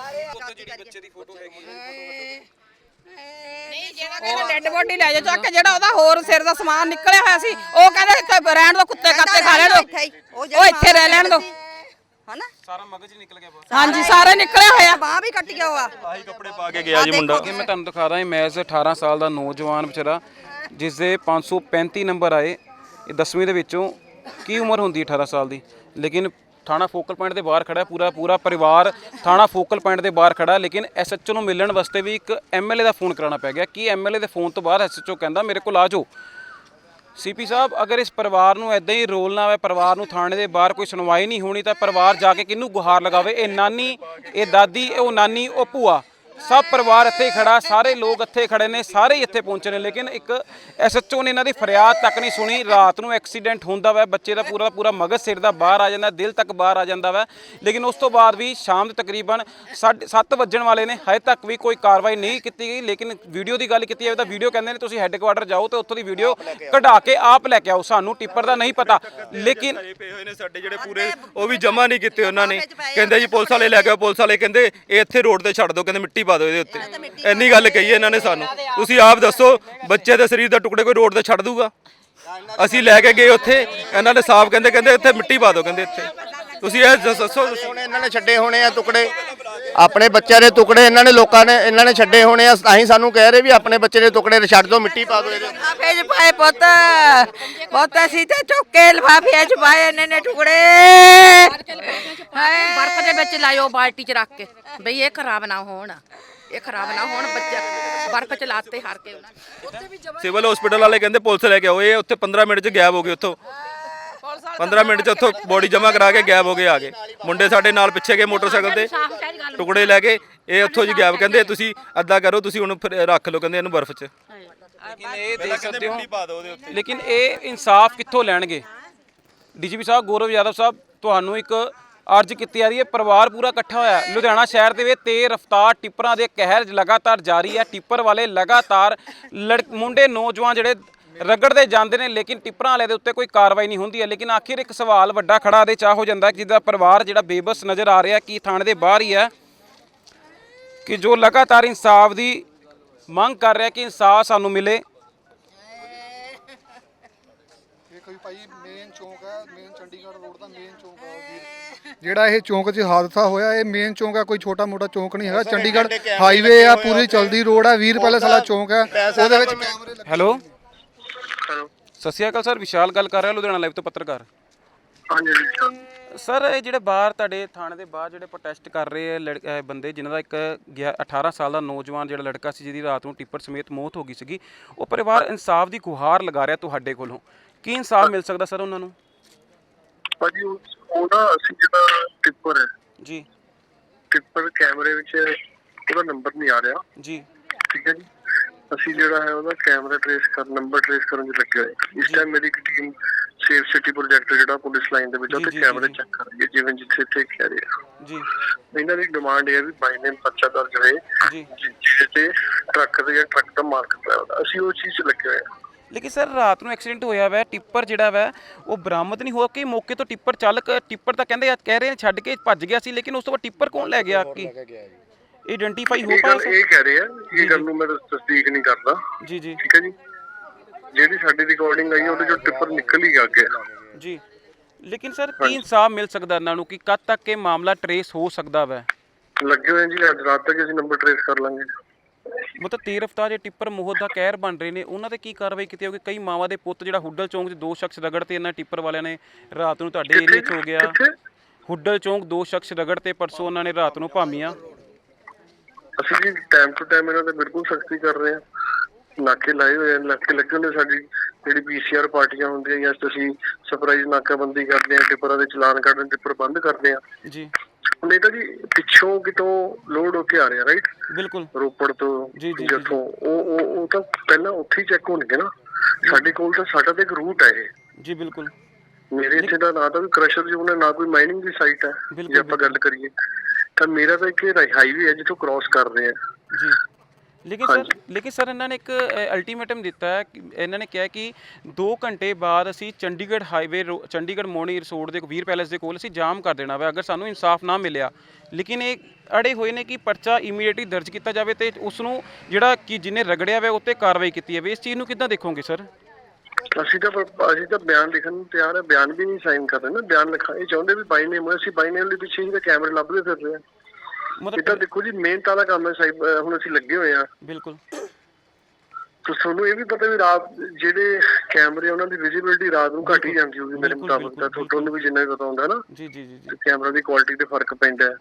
ਕਹਿੰਦਾ ਡੈੱਡ ਬੋਡੀ ਲੈ ਜਾ ਚੱਕ ਕੇ ਜਿਹੜਾ ਉਹਦਾ ਹੋਰ ਸਿਰ ਦਾ ਸਮਾਨ ਨਿਕਲਿਆ ਹੋਇਆ ਸੀ ਉਹ ਕਹਿੰਦੇ ਇੱਥੇ ਰਹਿਣ ਦੋ ਕੁੱਤੇ ਕੱਤੇ ਖਾ ਲੈਣ ਦੋ। ਉਹ ਇੱਥੇ ਰਹਿ ਲੈਣ ਦੋ। ਹਨਾ? ਸਾਰਾ ਮਗਜ ਹੀ ਨਿਕਲ ਗਿਆ ਬਾਹਰ ਹਾਂਜੀ ਸਾਰੇ ਨਿਕਲਿਆ ਹੋਇਆ। ਬਾਹ ਵੀ ਕੱਟ ਗਿਆ ਹੋਆ। ਆਹੀ ਕੱਪੜੇ ਪਾ ਕੇ ਗਿਆ ਜੀ ਮੁੰਡਾ। ਅੱਗੇ ਮੈਂ ਤੁਹਾਨੂੰ ਦਿਖਾ ਦਾਂ ਮੈਚ 18 ਸਾਲ ਦਾ ਨੌਜਵਾਨ ਵਿਚਾਰਾ ਜਿਸ ਦੇ 535 ਨੰਬਰ ਆਏ। ਇਹ 10ਵੀਂ ਦੇ ਵਿੱਚੋਂ ਕੀ ਉਮਰ ਹੁੰਦੀ ਹੈ 18 ਸਾਲ ਦੀ? ਲੇਕਿਨ ਥਾਣਾ ਫੋਕਲ ਪੁਆਇੰਟ ਦੇ ਬਾਹਰ ਖੜਾ ਪੂਰਾ ਪੂਰਾ ਪਰਿਵਾਰ ਥਾਣਾ ਫੋਕਲ ਪੁਆਇੰਟ ਦੇ ਬਾਹਰ ਖੜਾ ਲੇਕਿਨ ਐਸਐਚਓ ਨੂੰ ਮਿਲਣ ਵਾਸਤੇ ਵੀ ਇੱਕ ਐਮਐਲਏ ਦਾ ਫੋਨ ਕਰਾਉਣਾ ਪੈ ਗਿਆ। ਕੀ ਐਮਐਲਏ ਦੇ ਫੋਨ ਤੋਂ ਬਾਅਦ ਐਸਐਚਓ ਕਹਿੰਦਾ ਮੇਰੇ ਕੋਲ ਆ ਜਾਓ। ਸੀਪੀ ਸਾਹਿਬ, ਅਗਰ ਇਸ ਪਰਿਵਾਰ ਨੂੰ ਐਦਾਂ ਹੀ ਰੋਲ ਨਾ ਹੋਵੇ ਪਰਿਵਾਰ ਨੂੰ ਥਾਣੇ ਦੇ ਬਾਹਰ ਕੋਈ ਸੁਣਵਾਈ ਨਹੀਂ ਹੋਣੀ, ਤਾਂ ਪਰਿਵਾਰ ਜਾ ਕੇ ਕਿਹਨੂੰ ਗੁਹਾਰ ਲਗਾਵੇ? ਇਹ ਨਾਨੀ, ਇਹ ਦਾਦੀ, ਉਹ ਨਾਨੀ, ਉਹ ਭੂਆ। ਸਭ ਪਰਿਵਾਰ ਇੱਥੇ ਹੀ ਖੜਾ ਸਾਰੇ ਲੋਕ ਇੱਥੇ ਖੜੇ ਨੇ ਸਾਰੇ ਹੀ ਇੱਥੇ ਪਹੁੰਚੇ ਨੇ ਲੇਕਿਨ ਇੱਕ ਐਸਐਚਓ ਨੇ ਇਹਨਾਂ ਦੀ ਫਰਿਆਦ ਤੱਕ ਨਹੀਂ ਸੁਣੀ। ਰਾਤ ਨੂੰ ਐਕਸੀਡੈਂਟ ਹੁੰਦਾ ਵਾ ਬੱਚੇ ਦਾ ਪੂਰਾ ਪੂਰਾ ਮਗਜ਼ ਸਿਰ ਦਾ ਬਾਹਰ ਆ ਜਾਂਦਾ ਦਿਲ ਤੱਕ ਬਾਹਰ ਆ ਜਾਂਦਾ ਵਾ। ਲੇਕਿਨ ਉਸ ਤੋਂ ਬਾਅਦ ਵੀ ਸ਼ਾਮ ਦੇ ਤਕਰੀਬਨ 7 ਵੱਜਣ ਵਾਲੇ ਨੇ ਹਜੇ ਤੱਕ ਵੀ ਕੋਈ ਕਾਰਵਾਈ ਨਹੀਂ ਕੀਤੀ ਗਈ ਲੇਕਿਨ ਵੀਡੀਓ ਦੀ ਗੱਲ ਕੀਤੀ ਜਾਵੇ ਤਾਂ ਵੀਡੀਓ ਕਹਿੰਦੇ ਨੇ ਤੁਸੀਂ ਹੈੱਡਕੁਆਟਰ ਜਾਓ ਤੇ ਉੱਥੋਂ ਦੀ ਵੀਡੀਓ ਕਢਾ ਕੇ ਆਪ ਲੈ ਕੇ ਆਓ। ਸਾਨੂੰ ਟਿੱਪਰ ਦਾ ਨਹੀਂ ਪਤਾ ਲੇਕਿਨ ਪਏ ਹੋਏ ਨੇ ਸਾਡੇ ਜਿਹੜੇ ਪੂਰੇ ਉਹ ਵੀ ਜਮ੍ਹਾਂ ਨਹੀਂ ਕੀਤੇ ਉਹਨਾਂ ਨੇ। ਕਹਿੰਦੇ ਜੀ ਪੁਲਿਸ ਵਾਲੇ ਲੈ ਕੇ ਆਓ, ਪੁਲਿਸ ਵਾਲੇ ਕਹਿੰਦੇ ਇਹ ਇੱਥੇ ਰੋਡ ਤੇ ਛੱਡ ਦਿਓ। ਕਹਿੰਦੇ ਮਿੱਟੀ ਪਾ ਦਿਓ ਇਹਦੇ ਉੱਤੇ। ਇੰਨੀ ਗੱਲ ਕਹੀ ਇਹਨਾਂ ਨੇ ਸਾਨੂੰ। ਤੁਸੀਂ ਆਪ ਦੱਸੋ ਬੱਚੇ ਦੇ ਸਰੀਰ ਦਾ ਟੁਕੜੇ ਕੋਈ ਰੋਡ ਤੇ ਛੱਡ ਦੂਗਾ? ਅਸੀਂ ਲੈ ਕੇ ਗਏ ਉੱਥੇ ਇਹਨਾਂ ਨੇ ਸਾਫ਼ ਕਹਿੰਦੇ ਕਹਿੰਦੇ ਇੱਥੇ ਮਿੱਟੀ ਪਾ ਦਿਓ ਕਹਿੰਦੇ ਇੱਥੇ। ਤੁਸੀਂ ਇਹ ਦੱਸ- ਦੱਸੋ। ਤੁਸੀਂ ਹੁਣ ਇਹਨਾਂ ਨੇ ਛੱਡੇ ਹੋਣੇ ਆ ਟੁਕੜੇ। ਆਪਣੇ ਬੱਚਿਆਂ ਦੇ ਟੁਕੜੇ ਇਹਨਾਂ ਨੇ ਲੋਕਾਂ ਨੇ ਇਹਨਾਂ ਨੇ ਛੱਡੇ ਹੋਣੇ ਆ। ਤਾਂ ਹੀ ਸਾਨੂੰ ਕਹਿ ਰਹੇ ਵੀ ਆਪਣੇ ਬੱਚੇ ਦੇ ਟੁਕੜੇ ਛੱਡ ਦਿਓ ਮਿੱਟੀ ਪਾ ਦਿਓ ਇਹਦੇ। ਉੱਤੇ। ਲਿਫਾਫੇ ਚ ਪਾਏ ਪੁੱਤ। ਪੁੱਤ ਅਸੀਂ ਤੇ ਚੁੱਕ ਕੇ ਲਿਫਾਫੇ ਚ ਪਾਏ ਨੇ ਨੇ ਟੁਕੜੇ। ਹਾਏ। ਬਰਫ਼ ਦੇ ਵਿੱਚ ਲਾਇਓ ਬਾਲਟੀ 'ਚ ਰੱਖ ਕੇ। ਬਈ ਇਹ ਖਰਾਬ ਨਾ ਹੋਣ। ਇਹ ਖਰਾਬ ਨਾ ਹੋਣ ਬੱਚਾ। ਬਰਫ਼ 'ਚ ਲਾਤੇ ਹਾਰ ਕੇ ਸਿਵਲ ਹਸਪੀਟਲ ਵਾਲੇ ਕਹਿੰਦੇ ਪੁਲਿਸ ਲੈ ਕੇ ਆਓ। ਇਹ ਉੱਥੇ 15 ਮਿੰਟ 'ਚ ਗਾਇਬ ਹੋ ਗਏ ਉੱਥੋਂ। 15 ਮਿੰਟ 'ਚ ਉੱਥੋਂ ਬੋਡੀ ਜਮ੍ਹਾਂ ਕਰਾ ਕੇ ਗਾਇਬ ਹੋ ਗਏ ਆ ਗਏ। ਮੁੰਡੇ ਸਾਡੇ ਨਾਲ ਪਿੱਛੇ ਗਏ ਮੋਟਰਸਾਈਕਲ ਤੇ। ਟੁਕੜੇ ਲੈ ਕੇ ਇਹ ਉੱਥੋਂ ਜੀ ਗਾਇਬ ਕਹਿੰਦੇ ਤੁਸੀਂ ਅੱਧਾ ਕਰੋ ਤੁਸੀਂ ਹੁਣ ਫਿਰ ਰੱਖ ਲਓ ਕਹਿੰਦੇ ਇਹਨੂੰ ਬਰਫ਼ 'ਚ। ਲੇਕਿਨ ਇਹ ਦੇਖ ਸਕਦੇ ਹੋ। ਲੇਕਿਨ ਇਹ ਇਨਸਾਫ ਕਿੱਥੋਂ ਲੈਣਗੇ? ਡੀਜੀਪੀ ਸਾਹਿਬ ਗੌਰਵ ਯਾਦਵ ਸਾਹਿਬ ਤੁਹਾਨੂੰ ਇੱਕ ਅਰਜ਼ ਕੀਤੀ ਜਾ ਰਹੀ ਹੈ। ਪਰਿਵਾਰ ਪੂਰਾ ਇਕੱਠਾ ਹੋਇਆ। ਲੁਧਿਆਣਾ ਸ਼ਹਿਰ ਦੇ ਵਿੱਚ ਤੇਜ਼ ਰਫ਼ਤਾਰ ਟਿੱਪਰਾਂ ਦੇ ਕਹਿਰ ਲਗਾਤਾਰ ਜਾਰੀ ਹੈ। ਟਿੱਪਰ ਵਾਲੇ ਲਗਾਤਾਰ ਲੜ- ਮੁੰਡੇ ਨੌਜਵਾਨ ਜਿਹੜੇ ਰਗੜਦੇ ਜਾਂਦੇ ਨੇ ਲੇਕਿਨ ਟਿੱਪਰਾਂ ਵਾਲੇ ਦੇ ਉੱਤੇ ਕੋਈ ਕਾਰਵਾਈ ਨਹੀਂ ਹੁੰਦੀ ਹੈ। ਲੇਕਿਨ ਆਖਿਰ ਇੱਕ ਸਵਾਲ ਵੱਡਾ ਖੜਾ ਦੇ ਚਾਹ ਹੋ ਜਾਂਦਾ ਹੈ ਕਿ ਜਿਹਦਾ ਪਰਿਵਾਰ ਜਿਹੜਾ ਬੇਬਸ ਨਜ਼ਰ ਆ ਰਿਹਾ ਕਿ ਥਾਣੇ ਦੇ ਬਾਹਰ ਹੀ ਹੈ ਕਿ ਜੋ ਲਗਾਤਾਰ ਇਨਸਾਫ ਦੀ ਮੰਗ ਕਰ ਰਿਹਾ ਕਿ ਇਨਸਾਫ ਸਾਨੂੰ ਮਿਲੇ। ਇਹ ਕੋਈ ਭਾਈ ਮੇਨ ਚੌਂਕ ਹੈ ਮੇਨ ਚੰਡੀਗੜ੍ਹ ਰੋਡ ਦਾ ਮੇਨ ਚੌਂਕ ਹੈ ਵੀਰ। ਜਿਹੜਾ ਇਹ ਚੌਂਕ 'ਚ ਹਾਦਸਾ ਹੋਇਆ ਇਹ ਮੇਨ ਚੌਂਕ ਹੈ ਕੋਈ ਛੋਟਾ ਮੋਟਾ ਚੌਂਕ ਨਹੀਂ ਹੈਗਾ। ਚੰਡੀਗੜ੍ਹ ਹਾਈਵੇ ਆ ਪੂਰੀ ਚਲਦੀ ਰੋਡ ਹੈ ਵੀਰ ਪੈਲੇਸ ਵਾਲਾ ਚੌਂਕ ਹੈ। ਉਹਦੇ ਵਿੱਚ ਲੱਗੇ ਹੈਲੋ ਸਤਿ ਸ਼੍ਰੀ ਅਕਾਲ ਸਰ ਵਿਸ਼ਾਲ ਗੱਲ ਕਰ ਰਿਹਾ ਲੁਧਿਆਣਾ ਲਾਈਵ ਤੋਂ ਪੱਤਰਕਾਰ। ਹਾਂਜੀ ਸਰ ਇਹ ਜਿਹੜੇ ਬਾਹਰ ਤੁਹਾਡੇ ਥਾਣੇ ਦੇ ਬਾਹਰ ਜਿਹੜੇ ਪ੍ਰੋਟੈਸਟ ਕਰ ਰਹੇ ਆ ਲੜ- ਅਹ ਬੰਦੇ ਜਿਨ੍ਹਾਂ ਦਾ ਇੱਕ ਗਿਆ- 18 ਸਾਲ ਦਾ ਨੌਜਵਾਨ ਜਿਹੜਾ ਲੜਕਾ ਸੀ ਜਿਹਦੀ ਰਾਤ ਨੂੰ ਟਿੱਪਰ ਸਮੇਤ ਮੌਤ ਹੋ ਗਈ ਸੀਗੀ ਉਹ ਪਰਿਵਾਰ ਇਨਸਾਫ ਦੀ ਗੁਹਾਰ ਲਗਾ ਰਿਹਾ ਤੁਹਾਡੇ ਕੋਲੋਂ। ਕੀ ਇਨਸਾਫ ਮਿਲ ਸਕਦਾ ਸਰ ਉਹਨਾਂ ਨੂੰ? ਭਾਜੀ ਉਹ ਉਹ ਨਾ ਅਸੀਂ ਜਿਹੜਾ ਟਿੱਪਰ ਹੈ ਜੀ। ਟਿੱਪਰ ਕੈਮਰੇ ਵਿੱਚ ਉਹਦਾ ਨੰਬਰ ਨਹੀਂ ਆ ਰਿਹਾ। ਜੀ। ਠੀਕ ਹੈ ਜੀ। ਅਸੀਂ ਜਿਹੜਾ ਹੈ ਉਹਦਾ ਕੈਮਰਾ ਟ੍ਰੇਸ ਕਰ ਨੰਬਰ ਟ੍ਰੇਸ ਕਰਨ ਚ ਲੱਗੇ ਹੋਏ ਹਾਂ। ਇਸ ਟਾਈਮ ਮੇਰੀ ਇੱਕ ਟੀਮ ਸੇਫ ਸਿਟੀ ਪ੍ਰੋਜੈਕਟ ਜਿਹੜਾ ਪੁਲਿਸ ਲਾਈਨ ਦੇ ਵਿੱਚ ਉੱਥੇ ਕੈਮਰੇ। ਚੈੱਕ ਕਰ ਰਹੀ ਹੈ ਜਿਵੇਂ ਜਿੱਥੇ ਇੱਥੇ ਕਹਿ ਰਹੇ ਜੀ। ਇਹਨਾਂ ਦੀ ਡਿਮਾਂਡ ਹੈ ਵੀ ਬਾਈ ਨੇਮ ਪਰਚਾ ਦਰਜ ਹੋਏ। ਜੀ। ਜਿਹਦੇ ਤੇ ਟਰੱਕ ਦੇ ਜਾਂ ਟਰੱਕ ਦਾ ਮਾਲਕ ਡਰਾਈਵਰ ਅਸੀਂ ਉਹ ਚੀਜ਼ 'ਚ ਲੱਗੇ ਹੋਏ ਲੇਕਿਨ ਸਰ ਰਾਤ ਨੂੰ ਐਕਸੀਡੈਂਟ ਹੋਇਆ ਵਾ ਟਿੱਪਰ ਜਿਹੜਾ ਵਾ ਉਹ ਬਰਾਮਦ ਨਹੀਂ ਹੋਇਆ। ਕਿ ਮੌਕੇ ਤੋਂ ਟਿੱਪਰ ਚੱਲ ਕ- ਟਿੱਪਰ ਤਾਂ ਕਹਿੰਦੇ ਆ ਕਹਿ ਰਹੇ ਨੇ ਛੱਡ ਕੇ ਭੱਜ ਗਿਆ ਸੀ ਲੇਕਿਨ ਉਸ ਤੋਂ ਬਾਅਦ ਟਿੱਪਰ ਕੌਣ ਲੈ ਗਿਆ? ਕੀ? ਆਇਡੈਂਟੀਫਾਈ ਹੋ ਇਹ ਪਾਇਆ ਗੱਲ ਇਹ ਕਹਿ ਰਹੇ ਆ ਇਹ ਗੱਲ ਨੂੰ ਮੈਂ ਤਸਦੀਕ ਨਹੀਂ ਕਰਦਾ। ਸਰ ਜੀ ਜੀ। ਠੀਕ ਹੈ ਜੀ? ਜਿਹੜੀ ਸਾਡੀ ਰਿਕਾਰਡਿੰਗ ਆਈ ਉਹਦੇ ਚੋਂ ਟਿੱਪਰ ਨਿਕਲ ਹੀ ਗਿਆ ਜੀ। ਲੇਕਿਨ ਸਰ ਕੀ ਇਨਸਾਫ ਮਿਲ ਸਕਦਾ ਇਹਨਾਂ ਨੂੰ ਕਿ ਕਦ ਤੱਕ ਇਹ ਮਾਮਲਾ ਟਰੇਸ ਹੋ ਸਕਦਾ ਵੈ? ਲੱਗੇ ਹੋਏ ਆ ਜੀ ਅੱਜ ਰਾਤ ਤੱਕ ਅਸੀਂ ਨੰਬਰ ਟ੍ਰੇਸ ਕਰ ਲਾਂਗੇ। ਮਤਲਬ ਤੇਜ਼ ਰਫ਼ਤਾਰ ਜੇ ਟਿੱਪਰ ਮੋਹਤ ਦਾ ਕਹਿਰ ਬਣ ਰਹੇ ਨੇ ਉਹਨਾਂ ਤੇ ਕੀ ਕਾਰਵਾਈ ਕੀਤੀ ਹੋਊਗੀ? ਕਈ ਮਾਵਾਂ ਦੇ ਪੁੱਤ ਜਿਹੜਾ ਹੁੱਡਲ ਚੌਂਕ 'ਚ ਦੋ ਸ਼ਖਸ ਰਗੜ ਤੇ ਇਹਨਾਂ ਟਿੱਪਰ ਵਾਲਿਆਂ ਨੇ ਰਾਤ ਨੂੰ ਤੁਹਾਡੇ ਏਰੀਆ 'ਚ ਹੋ ਗਿਆ। ਕਿੱਥੇ? ਹੁੱਡਲ ਚੌਂਕ ਦੋ ਸ਼ਖਸ ਰਗੜ ਤੇ ਪਰਸੋਂ ਉਹਨਾਂ ਨੇ ਰਾਤ ਨੂੰ ਭਾਮੀਆਂ। ਅਸੀਂ ਜੀ ਟਾਈਮ ਟੂ ਟਾਈਮ ਇਹਨਾਂ ਤੇ ਬਿਲਕੁਲ ਸਖਤੀ ਕਰ ਰਹੇ ਹਾਂ। ਨਾਕੇ ਲਾਏ ਹੋਏ ਆ ਨਾਕੇ ਲੱਗੇ ਹੁੰਦੇ ਸਾਡੀ ਜਿਹੜੀ ਪੀਸੀਆਰ ਪਾਰਟੀਆਂ ਹੁੰਦੀਆਂ ਜਾਂ ਅਸੀਂ ਸਰਪ੍ਰਾਈਜ਼ ਨਾਕਾਬੰਦੀ ਕਰਦੇ ਆ ਟਿੱਪਰਾਂ ਦੇ ਚਲਾਨ ਕੱਢਦੇ ਟਿੱਪਰ ਬੰਦ ਕਰਦੇ ਆ ਜੀ। ਨਹੀਂ ਤਾਂ ਜੀ ਪਿੱਛੋਂ ਕਿਤੋਂ ਲੋਡ ਹੋ ਕੇ ਆ ਰਿਹਾ ਰਾਈਟ ਬਿਲਕੁਲ। ਰੋਪੜ ਤੋਂ ਜੀ, ਜੀ, ਜੀ, ਜਿੱਥੋਂ ਉਹ ਉਹ ਉਹ ਤਾਂ ਪਹਿਲਾਂ ਉੱਥੇ ਹੀ ਚੈੱਕ ਹੋਣਗੇ ਨਾ। ਸਾਡੇ ਕੋਲ ਤਾਂ ਸਾਡਾ ਤਾਂ ਇੱਕ ਰੂਟ ਹੈ ਇਹ। ਜੀ ਬਿਲਕੁਲ। ਮੇਰੇ ਇੱਥੇ ਦਾ ਨਾ ਤਾਂ ਕੋਈ ਕ੍ਰਸ਼ਰ ਜ਼ੋਨ ਹੈ ਨਾ ਕੋਈ ਮਾਈਨਿੰਗ ਦੀ ਸਾਈਟ ਹੈ ਜੇ ਆਪਾਂ ਗੱਲ ਕਰੀਏ। ਤਾਂ ਮੇਰਾ ਤਾਂ ਇੱਕ ਹਾਈਵੇ ਹੈ ਜਿੱਥੋਂ ਕ੍ਰਾਸ ਕਰ ਰਹੇ ਆ ਜੀ। ਲੇਕਿਨ ਸਰ ਲੇਕਿਨ ਸਰ ਇਹਨਾਂ ਨੇ ਇੱਕ ਅਲਟੀਮੇਟਮ ਦਿੱਤਾ ਹੈ ਕਿ ਇਹਨਾਂ ਨੇ ਕਿਹਾ ਕਿ 2 ਘੰਟੇ ਬਾਅਦ ਅਸੀਂ ਚੰਡੀਗੜ੍ਹ ਹਾਈਵੇ ਚੰਡੀਗੜ੍ਹ ਮੋਣੀ ਰਿਸੋਰਟ ਦੇ ਵੀਰ ਪੈਲੇਸ ਦੇ ਕੋਲ ਅਸੀਂ ਜਾਮ ਕਰ ਦੇਣਾ ਵਾ ਅਗਰ ਸਾਨੂੰ ਇਨਸਾਫ ਨਾ ਮਿਲਿਆ। ਲੇਕਿਨ ਇਹ ਅੜੇ ਹੋਏ ਨੇ ਕਿ ਪਰਚਾ ਇਮੀਡੀਏਟਲੀ ਦਰਜ ਕੀਤਾ ਜਾਵੇ ਤੇ ਉਸ ਨੂੰ ਜਿਹੜਾ ਕਿ ਜਿਹਨੇ ਰਗੜਿਆ ਵਾ ਉੱਤੇ ਕਾਰਵਾਈ ਕੀਤੀ ਜਾਵੇ। ਇਸ ਚੀਜ਼ ਨੂੰ ਕਿੱਦਾਂ ਦੇਖੋਗੇ ਸਰ? ਅਸੀਂ ਤਾਂ ਅਸੀਂ ਤਾਂ ਬਿਆਨ ਲਿਖਣ ਨੂੰ ਤਿਆਰ ਹੈ ਬਿਆਨ ਵੀ ਨਹੀਂ ਸਾਈਨ ਕਰ ਰਹੇ ਨਾ ਬਿਆਨ ਲਿਖਾ ਇਹ ਚਾਹੁੰਦੇ ਵੀ ਬਾਈ ਨੇਮ ਅਸੀਂ ਬਾਈ ਨੇਮ ਦੇ ਪਿੱਛੇ ਹੀ ਤਾਂ ਕੈਮਰੇ ਲੱਭਦੇ ਫਿਰ ਰਹੇ ਹਾਂ ਇਹ ਤਾਂ ਦੇਖੋ ਜੀ ਮਿਹਨਤ ਵਾਲਾ ਕੰਮ ਹੈ ਅਹ ਹੁਣ ਅਸੀਂ ਲੱਗੇ ਹੋਏ ਆ। ਬਿਲਕੁਲ। ਤੇ ਤੁਹਾਨੂੰ ਇਹ ਵੀ ਪਤਾ ਵੀ ਰਾਤ ਜਿਹੜੇ ਕੈਮਰੇ ਉਹਨਾਂ ਦੀ ਵਿਜ਼ਿਬਿਲਟੀ ਰਾਤ ਨੂੰ ਘੱਟ ਹੀ ਜਾਂਦੀ ਹੋਊਗੀ ਮੇਰੇ ਮੁਤਾਬਕ ਤਾਂ ਤੁਹਾਨੂੰ ਵੀ ਜਿੰਨਾ ਵੀ ਪਤਾ ਹੁੰਦਾ ਨਾ। ਜੀ ਜੀ ਜੀ ਕੈਮਰਾ ਦੀ ਕੁਆਲਿਟੀ ਤੇ ਫ਼ਰਕ ਪੈਂਦਾ ਹੈ।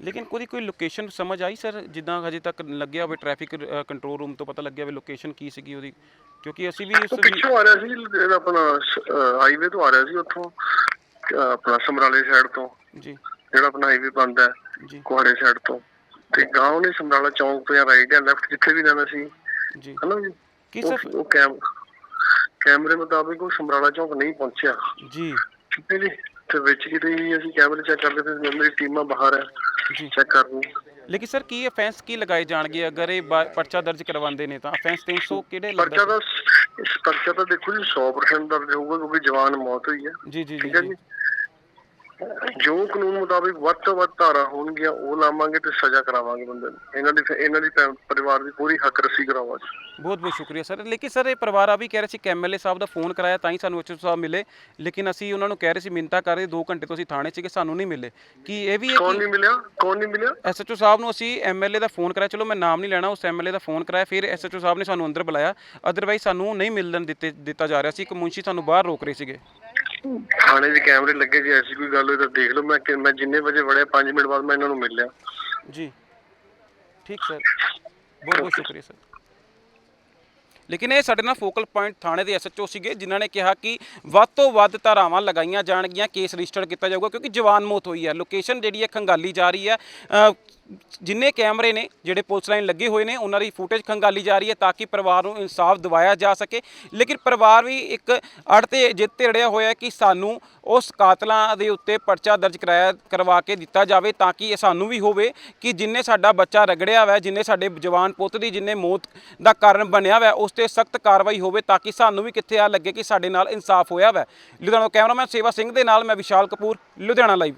ਲੇਕਿਨ ਕੋਈ ਕੋਈ ਲੋਕੇਸ਼ਨ ਸਮਝ ਆਈ ਸਰ ਜਿੱਦਾਂ ਹਜੇ ਤੱਕ ਲੱਗਿਆ ਹੋਵੇ ਟ੍ਰੈਫਿਕ ਕੰਟਰੋਲ ਰੂਮ ਤੋਂ ਪਤਾ ਲੱਗਿਆ ਹੋਵੇ ਲੋਕੇਸ਼ਨ ਕੀ ਸੀਗੀ ਉਹਦੀ? ਕਿਉਂਕਿ ਅਸੀਂ ਵੀ ਉਸ ਪਿੱਛੋਂ ਆ ਰਿਹਾ ਸੀ ਆਪਣਾ ਹਾਈਵੇ ਤੋਂ ਆ ਰਿਹਾ ਸੀ ਉੱਥੋਂ ਆਪਣਾ ਸਮਰਾਲੇ ਸਾਈਡ ਤੋਂ। ਜੀ। ਜਿਹੜਾ ਆਪਣਾ ਹਾਈਵੇ ਬੰਦ ਹੈ ਜੀ। ਕੁਹਾੜੇ ਸਾਈਡ ਤੋਂ। ਤੇ ਗਾਂਵ ਨੇ ਸਮਰਾਲਾ ਚੌਂਕ ਤੋਂ ਰਾਈਟ ਜਾਂ ਲੈਫਟ ਜਿੱਥੇ ਵੀ ਜਾਣਾ ਸੀ। ਜੀ। ਹਨਾ ਜੀ? ਕੀ ਸਰ ਉਹ ਕੈਮ ਕੈਮਰੇ ਮੁਤਾਬਿਕ ਉਹ ਸਮਰਾਲਾ ਚੌਂਕ ਨਹੀਂ ਪਹੁੰਚਿਆ। ਜੀ। ਠੀਕ ਹੈ ਜੀ? ਤੇ ਵਿੱਚ ਕਿਤੇ ਅਸੀਂ ਕੈਮਰੇ ਚੈੱਕ ਕਰਦੇ ਤੇ ਮੇਰੀ ਟੀਮਾਂ ਬਾਹਰ ਹੈ। ਜੀ। ਚੈੱਕ ਕਰ ਰਹੀ ਲੇਕਿਨ ਸਰ ਕੀ ਅਫੈਂਸ ਕੀ ਲਗਾਏ ਜਾਣਗੇ? ਅਗਰ ਇਹ ਬਾ- ਪਰਚਾ ਦਰਜ ਕਰਵਾਉਂਦੇ ਨੇ ਤਾਂ ਅਫੈਂਸ 300 ਕਿਹੜੇ ਪਰਚਾ ਲੱਗਦਾ ਦਾ ਇਸ ਪਰਚਾ ਤਾਂ ਦੇਖੋ ਜੀ 100% ਦਰਜ ਹੋਊਗਾ ਕਿਉਂਕਿ ਜਵਾਨ ਮੌਤ ਹੋਈ ਹੈ। ਜੀ ਜੀ ਠੀਕ ਹੈ ਜੀ। ਜੀ। ਜੋ ਕਾਨੂੰਨ ਮੁਤਾਬਿਕ ਵੱਧ ਤੋਂ ਵੱਧ ਧਾਰਾ ਹੋਣਗੀਆਂ ਉਹ ਲਾਵਾਂਗੇ ਤੇ ਸਜ਼ਾ ਕਰਾਵਾਂਗੇ ਬੰਦੇ ਨੂੰ। ਇਹਨਾਂ ਦੀ ਇਹਨਾਂ ਦੀ ਪਰਿਵਾਰ ਦੀ ਪੂਰੀ ਹੱਕ ਰੱਸੀ ਕਰਾਵਾਂਗੇ ਬਹੁਤ ਬਹੁਤ ਸ਼ੁਕਰੀਆ ਸਰ। ਲੇਕਿਨ ਸਰ ਇਹ ਪਰਿਵਾਰ ਆ ਵੀ ਕਹਿ ਰਹੇ ਸੀ ਕਿ ਐਮਐਲਏ ਸਾਹਿਬ ਦਾ ਫੋਨ ਕਰਾਇਆ ਤਾਂ ਹੀ ਸਾਨੂੰ ਐਚਓ ਸਾਹਿਬ ਮਿਲੇ। ਲੇਕਿਨ ਅਸੀਂ ਉਹਨਾਂ ਨੂੰ ਕਹਿ ਰਹੇ ਸੀ ਮਿੰਤਾ ਕਰ ਰਹੇ 2 ਘੰਟੇ ਤੋਂ ਅਸੀਂ ਥਾਣੇ ਸੀਗੇ ਸਾਨੂੰ ਨਹੀਂ ਮਿਲੇ। ਕੀ ਇਹ ਵੀ ਕੌਣ ਕਿ ਨਹੀਂ ਮਿਲਿਆ? ਕੌਣ ਨਹੀਂ ਮਿਲਿਆ? ਐਸਐਚਓ ਸਾਹਿਬ ਨੂੰ ਅਸੀਂ ਐਮਐਲਏ ਦਾ ਫੋਨ ਕਰਾਇਆ ਚਲੋ ਮੈਂ ਨਾਮ ਨਹੀਂ ਲੈਣਾ ਉਸ ਐਮਐਲਏ ਦਾ ਫੋਨ ਕਰਾਇਆ ਫਿਰ ਐਸਐਚਓ ਸਾਹਿਬ ਨੇ ਸਾਨੂੰ ਅੰਦਰ ਬੁਲਾਇਆ। ਅਦਰਵਾਈਜ਼ ਸਾਨੂੰ ਨਹੀਂ ਮਿਲਣ ਦਿੱਤੇ ਦਿੱਤਾ ਜਾ ਰਿਹਾ ਸੀ। ਇੱਕ ਮੁੰਸ਼ੀ ਸਾਨੂੰ ਬਾਹਰ ਰੋਕ ਰਹੇ ਸੀਗੇ। ਥਾਣੇ ਦੇ ਕੈਮਰੇ ਲੱਗੇ ਜੇ ਐਸੀ ਕੋਈ ਗੱਲ ਹੋਈ ਤਾਂ ਦੇਖ ਲਓ। ਮੈਂ ਕਿ- ਮੈਂ ਜਿੰਨੇ ਵਜੇ ਵੜਿਆ 5 ਮਿੰਟ ਬਾਅਦ ਮੈਂ ਇਹਨਾਂ ਨੂੰ ਮਿਲ ਲਿਆ। ਜੀ। ਠੀਕ, ਸਰ। ਬਹੁਤ ਬਹੁਤ ਸ਼ੁਕਰੀਆ, ਸਰ। ਲੇਕਿਨ ਇਹ ਸਾਡੇ ਨਾਲ ਫੋਕਲ ਪੁਆਇੰਟ ਥਾਣੇ ਦੇ ਐਸਐਚਓ ਸੀਗੇ, ਜਿਨ੍ਹਾਂ ਨੇ ਕਿਹਾ ਕਿ ਵੱਧ ਤੋਂ ਵੱਧ ਧਾਰਾਵਾਂ ਲਗਾਈਆਂ ਜਾਣਗੀਆਂ, ਕੇਸ ਰਜਿਸਟਰ ਕੀਤਾ ਜਾਊਗਾ, ਕਿਉਂਕਿ ਜਵਾਨ ਮੌਤ ਹੋਈ ਹੈ। ਲੋਕੇਸ਼ਨ ਜਿਹੜੀ ਹੈ ਖੰਗਾਲੀ ਜਾ ਰਹੀ ਹੈ। ਜਿੰਨੇ ਕੈਮਰੇ ਨੇ ਜਿਹੜੇ ਪੁਲਿਸ ਲਾਈਨ ਲੱਗੇ ਹੋਏ ਨੇ, ਉਹਨਾਂ ਦੀ ਫੁਟੇਜ ਖੰਗਾਲੀ ਜਾ ਰਹੀ ਹੈ ਤਾਂ ਕਿ ਪਰਿਵਾਰ ਨੂੰ ਇਨਸਾਫ ਦਿਵਾਇਆ ਜਾ ਸਕੇ। ਲੇਕਿਨ ਪਰਿਵਾਰ ਵੀ ਇੱਕ ਅੜ ਤੇ ਜਿੱਤ ਤੇ ਅੜਿਆ ਹੋਇਆ ਕਿ ਸਾਨੂੰ ਉਸ ਕਾਤਲਾਂ ਦੇ ਉੱਤੇ ਪਰਚਾ ਦਰਜ ਕਰਾਇਆ, ਕਰਵਾ ਕੇ ਦਿੱਤਾ ਜਾਵੇ ਤਾਂ ਕਿ ਇਹ ਸਾਨੂੰ ਵੀ ਹੋਵੇ ਕਿ ਜਿੰਨੇ ਸਾਡਾ ਬੱਚਾ ਰਗੜਿਆ ਹੋਇਆ, ਜਿੰਨੇ ਸਾਡੇ ਜਵਾਨ ਪੁੱਤ ਦੀ ਜਿੰਨੇ ਮੌਤ ਦਾ ਕਾਰਨ ਬਣਿਆ ਹੋਇਆ, ਉਸ ਤੇ ਸਖਤ ਕਾਰਵਾਈ ਹੋਵੇ ਤਾਂ ਕਿ ਸਾਨੂੰ ਵੀ ਕਿੱਥੇ ਆ ਲੱਗੇ ਕਿ ਸਾਡੇ ਨਾਲ ਇਨਸਾਫ ਹੋਇਆ ਵੈ। ਲੁਧਿਆਣਾ ਕੈਮਰਾਮੈਨ ਸੇਵਾ ਸਿੰਘ ਦੇ ਨਾਲ ਮੈਂ ਵਿਸ਼ਾਲ ਕਪੂਰ, ਲੁਧਿਆਣਾ ਲਾਈਵ